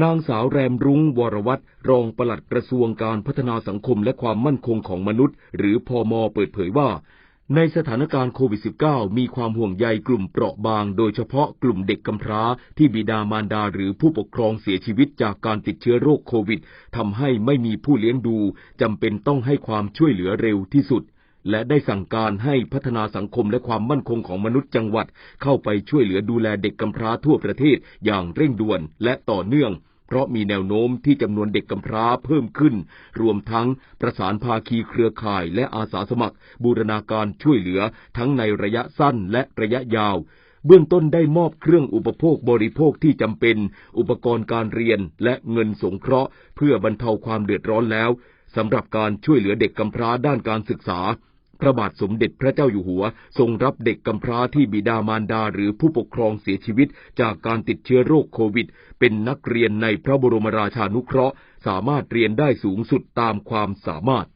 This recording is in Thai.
นางสาวแรมรุ้งวรวัตรรองปลัดกระทรวงการพัฒนาสังคมและความมั่นคงของมนุษย์ หรือพอมเปิดเผยว่า ในสถานการณ์โควิด -19 มีความห่วงใยกลุ่มเปราะบาง โดยเฉพาะกลุ่มเด็กกำพร้าที่บิดามารดาหรือผู้ปกครองเสียชีวิตจากการติดเชื้อโรคโควิดทำให้ไม่มีผู้เลี้ยงดูจำเป็นต้องให้ความช่วยเหลือเร็วที่สุด และได้สั่งการให้พัฒนาสังคมและความมั่นคงของมนุษย์จังหวัด เข้าไปช่วยเหลือดูแลเด็กกำพร้าทั่วประเทศอย่างเร่งด่วนและต่อเนื่อง เพราะมีแนวโน้มที่จำนวนเด็กกำพร้าเพิ่มขึ้น รวมทั้งประสานภาคีเครือข่ายและอาสาสมัคร บูรณาการช่วยเหลือทั้งในระยะสั้นและระยะยาวเบื้องต้นได้มอบเครื่องอุปโภคบริโภคที่จำเป็น อุปกรณ์การเรียนและเงินสงเคราะห์ เพื่อบรรเทาความเดือดร้อนแล้วสำหรับการช่วยเหลือเด็กกำพร้าด้านการศึกษา พระบาทสมเด็จพระเจ้าอยู่หัว ทรงรับเด็กกำพร้าที่บิดามารดาหรือผู้ปกครองเสียชีวิต จากการติดเชื้อโรคโควิด เป็นนักเรียนในพระบรมราชานุเคราะห์ สามารถเรียนได้สูงสุดตามความสามารถ